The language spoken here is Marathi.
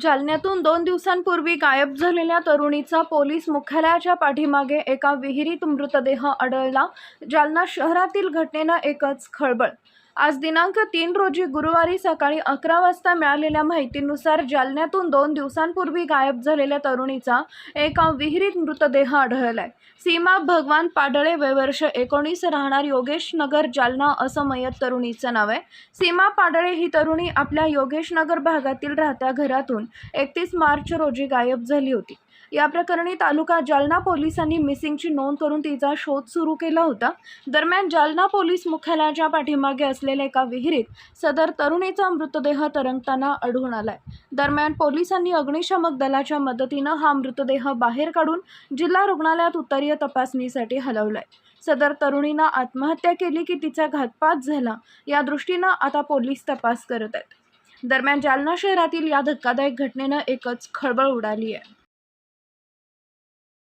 जालन्यातून दोन दिवसांपूर्वी गायब झालेल्या तरुणीचा पोलीस मुख्यालयाच्या पाठीमागे एका विहिरीत मृतदेह आढळला. जालना शहरातील घटनेनं एकच खळबळ आज दिनांक तीन रोजी गुरुवारी सकाळी अकरा वाजता मिळालेल्या माहितीनुसार जालन्यातून दोन दिवसांपूर्वी गायब झालेल्या तरुणीचा एका विहिरीत मृतदेह आढळलाय. सीमा भगवान पाडळे वयवर्ष एकोणीस राहणार योगेश नगर जालना असं मयत तरुणीचं नाव आहे. सीमा पाडळे ही तरुणी आपल्या योगेश नगर भागातील राहत्या घरातून एकतीस मार्च रोजी गायब झाली होती. या प्रकरणी तालुका जालना पोलिसांनी मिसिंगची नोंद करून तिचा शोध सुरू केला होता. दरम्यान जालना पोलीस मुख्यालयाच्या पाठीमागे असलेल्या एका विहिरीत सदर तरुणीचा मृतदेह तरंगताना आढळून आलाय. दरम्यान पोलिसांनी अग्निशमक दलाच्या मदतीनं हा मृतदेह बाहेर काढून जिल्हा रुग्णालयात उत्तरीय तपासणीसाठी हलवलाय. सदर तरुणीनं आत्महत्या केली की तिचा घातपात झाला या दृष्टीनं आता पोलीस तपास करत आहेत. दरम्यान जालना शहरातील या धक्कादायक घटनेनं एकच खळबळ उडाली आहे.